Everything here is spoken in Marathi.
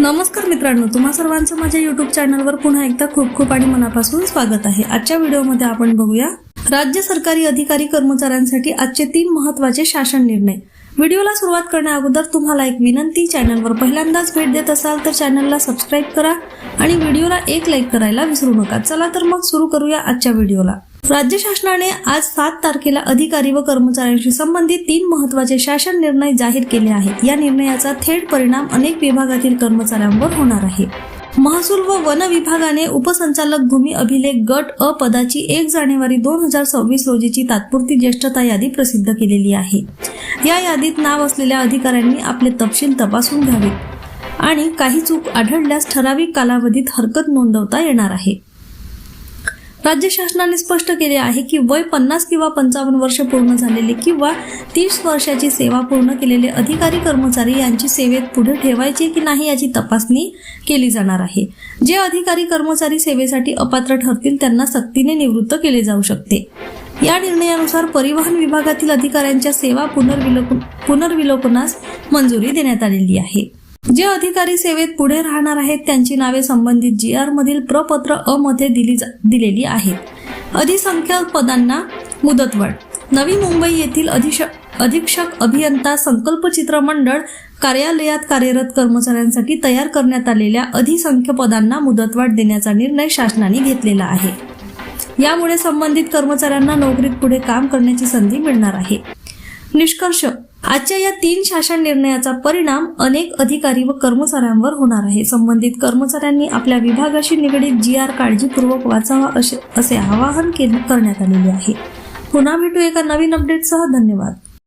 नमस्कार मित्रांनो तुम्हा सर्वांचं माझ्या युट्यूब चॅनलवर पुन्हा एकदा खूप खूप आणि मनापासून स्वागत आहे. आजच्या व्हिडिओमध्ये आपण बघूया राज्य सरकारी अधिकारी कर्मचाऱ्यांसाठी आजचे तीन महत्त्वाचे शासन निर्णय. व्हिडिओला सुरुवात करण्या अगोदर तुम्हाला एक विनंती चॅनलवर पहिल्यांदाच भेट देत असाल तर चॅनलला सबस्क्राईब करा आणि व्हिडिओला एक लाईक करायला विसरू नका. चला तर मग सुरू करूया आजच्या व्हिडिओला. राज्य शासनाने आज सात तारखेला अधिकारी व कर्मचाऱ्यांशी संबंधित तीन महत्त्वाचे शासन निर्णय जाहीर केले आहेत. या निर्णयाचा थेट परिणाम अनेक विभागातील कर्मचाऱ्यांवर होणार आहे. महसूल व वन विभागाने उपसंचालक भूमी अभिलेख गट अ पदाची एक जानेवारी दोन हजार सव्वीस रोजीची तात्पुरती ज्येष्ठता यादी प्रसिद्ध केलेली आहे. या यादीत नाव असलेल्या अधिकाऱ्यांनी आपले तपशील तपासून घ्यावेत. आणि काही चूक आढळल्यास ठराविक कालावधीत हरकत नोंदवता येणार आहे. राज्य शासनाने स्पष्ट केले आहे की वय पन्नास किंवा पंचावन्न वर्ष पूर्ण झालेले किंवा तीस वर्षाची सेवा पूर्ण केलेले अधिकारी कर्मचारी यांची सेवेत पुढे ठेवायचे की नाही याची तपासणी केली जाणार आहे. जे अधिकारी कर्मचारी सेवेसाठी अपात्र ठरतील त्यांना सक्तीने निवृत्त केले जाऊ शकते. या निर्णयानुसार परिवहन विभागातील अधिकाऱ्यांच्या सेवा पुनर्विलोकन पुनर्विलोकनास मंजुरी देण्यात आलेली आहे. जे अधिकारी सेवेत पुढे राहणार आहेत त्यांची नावे संबंधित जी आर मधील प्रपत्र अ मध्ये दिली जा- दिलेली आहेत. अधिसंख्याक पदांना मुदतवाढ. नवी मुंबई येथील अधिश अधीक्षक अभियंता संकल्पचित्र मंडळ कार्यालयात कार्यरत कर्मचाऱ्यांसाठी तयार करण्यात आलेल्या अधिसंख्य पदांना मुदतवाढ देण्याचा निर्णय शासनाने घेतलेला आहे. यामुळे संबंधित कर्मचाऱ्यांना नोकरीत पुढे काम करण्याची संधी मिळणार आहे. निष्कर्ष आजच्या या तीन शासन निर्णयाचा परिणाम अनेक अधिकारी व कर्मचाऱ्यांवर होणार आहे. संबंधित कर्मचाऱ्यांनी आपल्या विभागाशी निगडीत जी आर काळजीपूर्वक वाचावा असे असे आवाहन करण्यात आलेले आहे. पुन्हा भेटू एका नवीन अपडेटसह धन्यवाद.